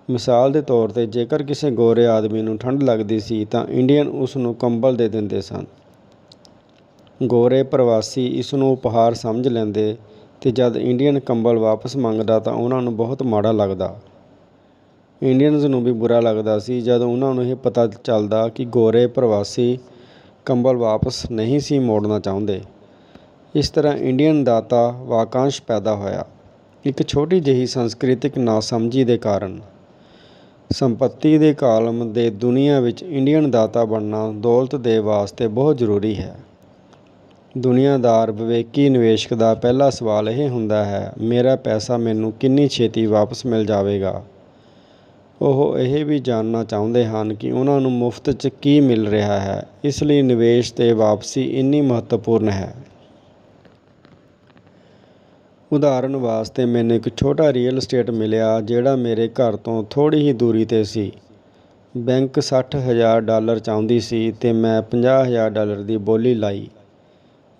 ਮਿਸਾਲ ਦੇ ਤੌਰ 'ਤੇ ਜੇਕਰ ਕਿਸੇ ਗੋਰੇ ਆਦਮੀ ਨੂੰ ਠੰਡ ਲੱਗਦੀ ਸੀ ਤਾਂ ਇੰਡੀਅਨ ਉਸ ਨੂੰ ਕੰਬਲ ਦੇ ਦਿੰਦੇ ਸਨ। ਗੋਰੇ ਪ੍ਰਵਾਸੀ ਇਸ ਨੂੰ ਉਪਹਾਰ ਸਮਝ ਲੈਂਦੇ ਤੇ ਜਦ ਇੰਡੀਅਨ ਕੰਬਲ ਵਾਪਸ ਮੰਗਦਾ ਤਾਂ ਉਹਨਾਂ ਨੂੰ ਬਹੁਤ ਮਾੜਾ ਲੱਗਦਾ। ਇੰਡੀਅਨਜ਼ ਨੂੰ ਵੀ ਬੁਰਾ ਲੱਗਦਾ ਸੀ ਜਦ ਉਹਨਾਂ ਨੂੰ ਇਹ ਪਤਾ ਚੱਲਦਾ ਕਿ ਗੋਰੇ ਪ੍ਰਵਾਸੀ ਕੰਬਲ ਵਾਪਸ ਨਹੀਂ ਸੀ ਮੋੜਨਾ ਚਾਹੁੰਦੇ। ਇਸ ਤਰ੍ਹਾਂ ਇੰਡੀਅਨ ਦਾਤਾ ਵਾਕਾਂਸ਼ ਪੈਦਾ ਹੋਇਆ। ਇੱਕ ਛੋਟੀ ਜਿਹੀ ਸੰਸਕ੍ਰਿਤਿਕ ਨਾਸਮਝੀ ਦੇ ਕਾਰਨ ਸੰਪਤੀ ਦੇ ਕਾਲਮ ਦੇ ਦੁਨੀਆ ਵਿੱਚ ਇੰਡੀਅਨ ਦਾਤਾ ਬਣਨਾ ਦੌਲਤ ਦੇ ਵਾਸਤੇ ਬਹੁਤ ਜ਼ਰੂਰੀ ਹੈ। ਦੁਨੀਆਦਾਰ ਵਿਵੇਕੀ ਨਿਵੇਸ਼ਕ ਦਾ ਪਹਿਲਾ ਸਵਾਲ ਇਹ ਹੁੰਦਾ ਹੈ, ਮੇਰਾ ਪੈਸਾ ਮੈਨੂੰ ਕਿੰਨੀ ਛੇਤੀ ਵਾਪਸ ਮਿਲ ਜਾਵੇਗਾ? ਉਹ ਇਹ ਵੀ ਜਾਣਨਾ ਚਾਹੁੰਦੇ ਹਨ ਕਿ ਉਹਨਾਂ ਨੂੰ ਮੁਫਤ 'ਚ ਕੀ ਮਿਲ ਰਿਹਾ ਹੈ। ਇਸ ਲਈ ਨਿਵੇਸ਼ ਤੇ ਵਾਪਸੀ ਇੰਨੀ ਮਹੱਤਵਪੂਰਨ ਹੈ। ਉਦਾਹਰਨ ਵਾਸਤੇ ਮੈਨੂੰ ਇੱਕ ਛੋਟਾ ਰੀਅਲ estate ਮਿਲਿਆ ਜਿਹੜਾ ਮੇਰੇ ਘਰ ਤੋਂ ਥੋੜ੍ਹੀ ਹੀ ਦੂਰੀ 'ਤੇ ਸੀ। ਬੈਂਕ ਸੱਠ ਹਜ਼ਾਰ ਡਾਲਰ ਚਾਹੁੰਦੀ ਸੀ ਅਤੇ ਮੈਂ ਪੰਜਾਹ ਹਜ਼ਾਰ ਡਾਲਰ ਦੀ ਬੋਲੀ ਲਾਈ,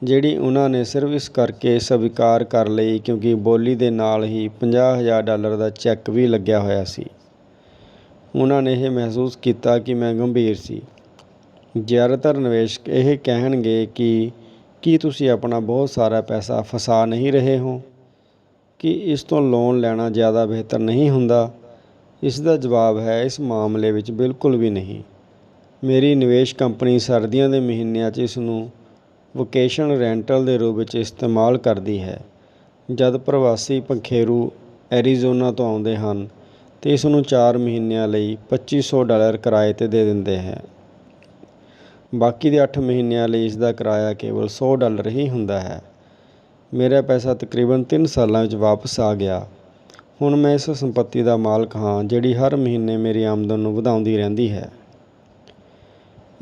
ਜਿਹੜੀ ਉਹਨਾਂ ਨੇ ਸਿਰਫ ਇਸ ਕਰਕੇ ਸਵੀਕਾਰ ਕਰ ਲਈ ਕਿਉਂਕਿ ਬੋਲੀ ਦੇ ਨਾਲ ਹੀ ਪੰਜਾਹ ਹਜ਼ਾਰ ਡਾਲਰ ਦਾ ਚੈੱਕ ਵੀ ਲੱਗਿਆ ਹੋਇਆ ਸੀ। ਉਹਨਾਂ ਨੇ ਇਹ ਮਹਿਸੂਸ ਕੀਤਾ ਕਿ ਮੈਂ ਗੰਭੀਰ ਸੀ। ਜ਼ਿਆਦਾਤਰ ਨਿਵੇਸ਼ਕ ਇਹ ਕਹਿਣਗੇ ਕਿ, ਕੀ ਤੁਸੀਂ ਆਪਣਾ ਬਹੁਤ ਸਾਰਾ ਪੈਸਾ ਫਸਾ ਨਹੀਂ ਰਹੇ ਹੋ? ਕਿ ਇਸ ਤੋਂ ਲੋਨ ਲੈਣਾ ਜ਼ਿਆਦਾ ਬਿਹਤਰ ਨਹੀਂ ਹੁੰਦਾ। ਇਸ ਦਾ ਜਵਾਬ ਹੈ, ਇਸ ਮਾਮਲੇ ਵਿੱਚ ਬਿਲਕੁਲ ਵੀ ਨਹੀਂ। ਮੇਰੀ ਨਿਵੇਸ਼ ਕੰਪਨੀ ਸਰਦੀਆਂ ਦੇ ਮਹੀਨਿਆਂ 'ਚ ਇਸ ਨੂੰ ਵੋਕੇਸ਼ਨ ਰੈਂਟਲ ਦੇ ਰੂਪ ਵਿੱਚ ਇਸਤੇਮਾਲ ਕਰਦੀ ਹੈ। ਜਦ ਪ੍ਰਵਾਸੀ ਪੰਖੇਰੂ ਐਰੀਜ਼ੋਨਾ ਤੋਂ ਆਉਂਦੇ ਹਨ ਤੇ ਇਸ ਨੂੰ 4 ਮਹੀਨਿਆਂ ਲਈ 2500 ਡਾਲਰ ਕਿਰਾਏ ਤੇ ਦੇ ਦਿੰਦੇ ਹੈ। ਬਾਕੀ ਦੇ 8 ਮਹੀਨਿਆਂ ਲਈ ਇਸ ਦਾ ਕਿਰਾਇਆ ਕੇਵਲ 100 ਡਾਲਰ ਹੀ ਹੁੰਦਾ ਹੈ। ਮੇਰਾ ਪੈਸਾ ਤਕਰੀਬਨ ਤਿੰਨ ਸਾਲਾਂ ਵਿੱਚ ਵਾਪਸ ਆ ਗਿਆ। ਹੁਣ ਮੈਂ ਇਸ ਸੰਪਤੀ ਦਾ ਮਾਲਕ ਹਾਂ, ਜਿਹੜੀ ਹਰ ਮਹੀਨੇ ਮੇਰੀ ਆਮਦਨ ਨੂੰ ਵਧਾਉਂਦੀ ਰਹਿੰਦੀ ਹੈ।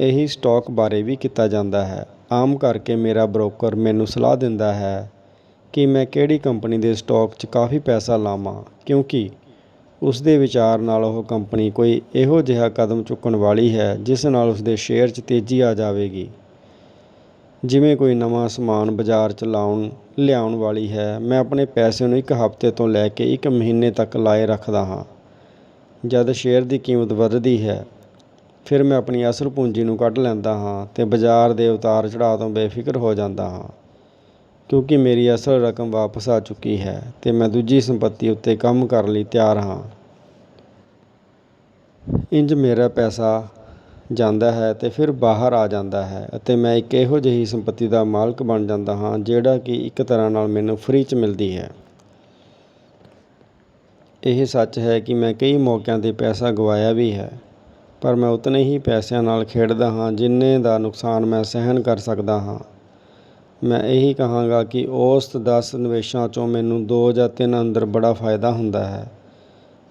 ਇਹੀ ਸਟਾਕ ਬਾਰੇ ਵੀ ਕੀਤਾ ਜਾਂਦਾ ਹੈ। ਆਮ ਕਰਕੇ ਮੇਰਾ ਬ੍ਰੋਕਰ ਮੈਨੂੰ ਸਲਾਹ ਦਿੰਦਾ ਹੈ ਕਿ ਮੈਂ ਕਿਹੜੀ ਕੰਪਨੀ ਦੇ ਸਟਾਕ 'ਚ ਕਾਫੀ ਪੈਸਾ ਲਾਵਾਂ, ਕਿਉਂਕਿ ਉਸ ਦੇ ਵਿਚਾਰ ਨਾਲ ਉਹ ਕੰਪਨੀ ਕੋਈ ਇਹੋ ਜਿਹਾ ਕਦਮ ਚੁੱਕਣ ਵਾਲੀ ਹੈ, ਜਿਸ ਨਾਲ ਉਸ ਦੇ ਸ਼ੇਅਰ 'ਚ ਤੇਜ਼ੀ ਆ ਜਾਵੇਗੀ। ਜਿਵੇਂ ਕੋਈ ਨਵਾਂ ਸਮਾਨ ਬਾਜ਼ਾਰ 'ਚ ਲਾਉਣ, ਲਿਆਉਣ ਵਾਲੀ ਹੈ, ਮੈਂ ਆਪਣੇ ਪੈਸੇ ਨੂੰ ਇੱਕ ਹਫ਼ਤੇ ਤੋਂ ਲੈ ਕੇ ਇੱਕ ਮਹੀਨੇ ਤੱਕ ਲਾਏ ਰੱਖਦਾ ਹਾਂ। ਜਦ ਸ਼ੇਅਰ ਦੀ ਕੀਮਤ ਵੱਧਦੀ ਹੈ, ਫਿਰ ਮੈਂ ਆਪਣੀ ਅਸਲ ਪੂੰਜੀ ਨੂੰ ਕੱਢ ਲੈਂਦਾ ਹਾਂ ਅਤੇ ਬਾਜ਼ਾਰ ਦੇ ਉਤਾਰ ਚੜਾਅ ਤੋਂ ਬੇਫਿਕਰ ਹੋ ਜਾਂਦਾ ਹਾਂ। ਕਿਉਂਕਿ ਮੇਰੀ ਅਸਲ ਰਕਮ ਵਾਪਸ ਆ ਚੁੱਕੀ ਹੈ ਅਤੇ ਮੈਂ ਦੂਜੀ ਸੰਪਤੀ ਉੱਤੇ ਕੰਮ ਕਰਨ ਲਈ ਤਿਆਰ ਹਾਂ। ਇੰਝ ਮੇਰਾ ਪੈਸਾ ਜਾਂਦਾ ਹੈ ਅਤੇ ਫਿਰ ਬਾਹਰ ਆ ਜਾਂਦਾ ਹੈ ਅਤੇ ਮੈਂ ਇੱਕ ਇਹੋ ਜਿਹੀ ਸੰਪਤੀ ਦਾ ਮਾਲਕ ਬਣ ਜਾਂਦਾ ਹਾਂ ਜਿਹੜਾ ਕਿ ਇੱਕ ਤਰ੍ਹਾਂ ਨਾਲ ਮੈਨੂੰ ਫ੍ਰੀ 'ਚ ਮਿਲਦੀ ਹੈ। ਇਹ ਸੱਚ ਹੈ ਕਿ ਮੈਂ ਕਈ ਮੌਕਿਆਂ 'ਤੇ ਪੈਸਾ ਗਵਾਇਆ ਵੀ ਹੈ, ਪਰ ਮੈਂ ਉਤਨੇ ਹੀ ਪੈਸਿਆਂ ਨਾਲ ਖੇਡਦਾ ਹਾਂ ਜਿੰਨੇ ਦਾ ਨੁਕਸਾਨ ਮੈਂ ਸਹਿਣ ਕਰ ਸਕਦਾ ਹਾਂ। ਮੈਂ ਇਹੀ ਕਹਾਂਗਾ ਕਿ ਔਸਤ 10 ਨਿਵੇਸ਼ਾਂ 'ਚੋਂ ਮੈਨੂੰ 2 ਜਾਂ 3 ਅੰਦਰ ਬੜਾ ਫਾਇਦਾ ਹੁੰਦਾ ਹੈ।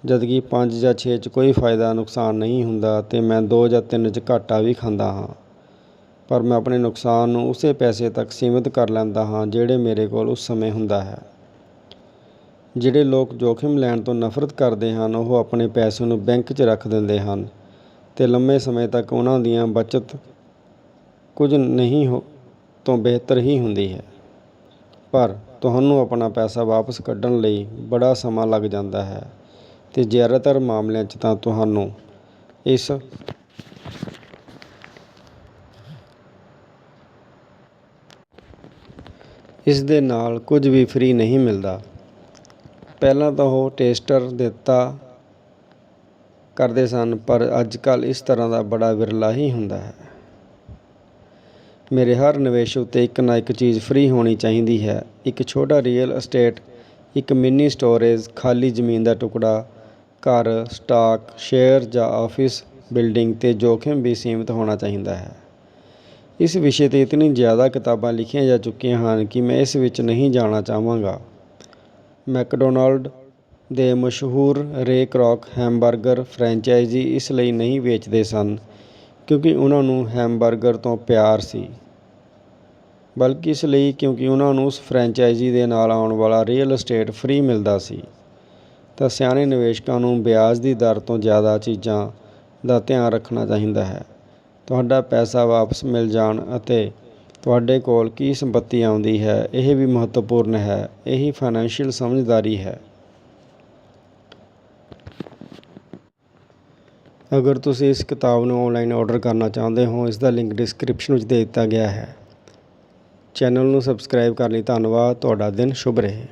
ਜਦਕਿ ਪੰਜ ਜਾਂ ਛੇ 'ਚ ਕੋਈ ਫਾਇਦਾ, ਨੁਕਸਾਨ ਨਹੀਂ ਹੁੰਦਾ ਅਤੇ ਮੈਂ ਦੋ ਜਾਂ ਤਿੰਨ 'ਚ ਘਾਟਾ ਵੀ ਖਾਂਦਾ ਹਾਂ। ਪਰ ਮੈਂ ਆਪਣੇ ਨੁਕਸਾਨ ਨੂੰ ਉਸੇ ਪੈਸੇ ਤੱਕ ਸੀਮਿਤ ਕਰ ਲੈਂਦਾ ਹਾਂ ਜਿਹੜੇ ਮੇਰੇ ਕੋਲ ਉਸ ਸਮੇਂ ਹੁੰਦਾ ਹੈ। ਜਿਹੜੇ ਲੋਕ ਜੋਖਿਮ ਲੈਣ ਤੋਂ ਨਫ਼ਰਤ ਕਰਦੇ ਹਨ, ਉਹ ਆਪਣੇ ਪੈਸੇ ਨੂੰ ਬੈਂਕ 'ਚ ਰੱਖ ਦਿੰਦੇ ਹਨ ਅਤੇ ਲੰਮੇ ਸਮੇਂ ਤੱਕ ਉਹਨਾਂ ਦੀਆਂ ਬਚਤ ਕੁਝ ਨਹੀਂ ਹੋ, ਤੋਂ ਬਿਹਤਰ ਹੀ ਹੁੰਦੀ ਹੈ। ਪਰ ਤੁਹਾਨੂੰ ਆਪਣਾ ਪੈਸਾ ਵਾਪਸ ਕੱਢਣ ਲਈ ਬੜਾ ਸਮਾਂ ਲੱਗ ਜਾਂਦਾ ਹੈ। ਅਤੇ ਜ਼ਿਆਦਾਤਰ ਮਾਮਲਿਆਂ 'ਚ ਤਾਂ ਤੁਹਾਨੂੰ ਇਸ ਇਸ ਦੇ ਨਾਲ ਕੁਝ ਵੀ ਫ੍ਰੀ ਨਹੀਂ ਮਿਲਦਾ। ਪਹਿਲਾਂ ਤਾਂ ਉਹ ਟੇਸਟਰ ਦਿੱਤਾ ਕਰਦੇ ਸਨ, ਪਰ ਅੱਜ ਕੱਲ੍ਹ ਇਸ ਤਰ੍ਹਾਂ ਦਾ ਬੜਾ ਵਿਰਲਾ ਹੀ ਹੁੰਦਾ ਹੈ। ਮੇਰੇ ਹਰ ਨਿਵੇਸ਼ ਉੱਤੇ ਇੱਕ ਨਾ ਇੱਕ ਚੀਜ਼ ਫ੍ਰੀ ਹੋਣੀ ਚਾਹੀਦੀ ਹੈ। ਇੱਕ ਛੋਟਾ ਰੀਅਲ ਅਸਟੇਟ ਇੱਕ ਮਿੰਨੀ ਸਟੋਰੇਜ ਖਾਲੀ ਜ਼ਮੀਨ ਦਾ ਟੁਕੜਾ ਘਰ, ਸਟਾਕ, ਸ਼ੇਅਰ ਜਾਂ ਆਫਿਸ ਬਿਲਡਿੰਗ ਤੇ ਜੋਖਿਮ ਵੀ ਸੀਮਿਤ ਹੋਣਾ ਚਾਹੀਦਾ ਹੈ। ਇਸ ਵਿਸ਼ੇ 'ਤੇ ਇਤਨੀ ਜ਼ਿਆਦਾ ਕਿਤਾਬਾਂ ਲਿਖੀਆਂ ਜਾ ਚੁੱਕੀਆਂ ਹਨ ਕਿ ਮੈਂ ਇਸ ਵਿੱਚ ਨਹੀਂ ਜਾਣਾ ਚਾਹਾਂਗਾ। ਮੈਕਡੋਨਾਲਡ ਦੇ ਮਸ਼ਹੂਰ ਰੇ ਕ੍ਰੌਕ ਹੈਮਬਰਗਰ ਫਰੈਂਚਾਈਜ਼ੀ ਇਸ ਲਈ ਨਹੀਂ ਵੇਚਦੇ ਸਨ ਕਿਉਂਕਿ ਉਹਨਾਂ ਨੂੰ ਹੈਮਬਰਗਰ ਤੋਂ ਪਿਆਰ ਸੀ। ਬਲਕਿ ਇਸ ਲਈ ਕਿਉਂਕਿ ਉਹਨਾਂ ਨੂੰ ਉਸ ਫਰੈਂਚਾਈਜ਼ੀ ਦੇ ਨਾਲ ਆਉਣ ਵਾਲਾ ਰੀਅਲ ਅਸਟੇਟ ਫ੍ਰੀ ਮਿਲਦਾ ਸੀ। ਤਾਂ ਸਿਆਣੇ ਨਿਵੇਸ਼ਕਾਂ ਨੂੰ ਵਿਆਜ ਦੀ ਦਰ ਤੋਂ ਜ਼ਿਆਦਾ ਚੀਜ਼ਾਂ ਦਾ ਧਿਆਨ ਰੱਖਣਾ ਚਾਹੀਦਾ ਹੈ। ਤੁਹਾਡਾ ਪੈਸਾ ਵਾਪਸ ਮਿਲ ਜਾਣ ਅਤੇ ਤੁਹਾਡੇ ਕੋਲ ਕੀ ਸੰਪਤੀ ਆਉਂਦੀ ਹੈ, ਇਹ ਵੀ ਮਹੱਤਵਪੂਰਨ ਹੈ। ਇਹੀ ਫਾਈਨੈਂਸ਼ੀਅਲ ਸਮਝਦਾਰੀ ਹੈ। ਅਗਰ ਤੁਸੀਂ ਇਸ ਕਿਤਾਬ ਨੂੰ ਆਨਲਾਈਨ ਆਰਡਰ ਕਰਨਾ ਚਾਹੁੰਦੇ ਹੋ, ਇਸ ਦਾ ਲਿੰਕ ਡਿਸਕ੍ਰਿਪਸ਼ਨ ਵਿੱਚ ਦੇ ਦਿੱਤਾ ਗਿਆ ਹੈ। ਚੈਨਲ ਨੂੰ ਸਬਸਕ੍ਰਾਈਬ ਕਰਨ ਲਈ ਧੰਨਵਾਦ। ਤੁਹਾਡਾ ਦਿਨ ਸ਼ੁਭ ਰਹੇ।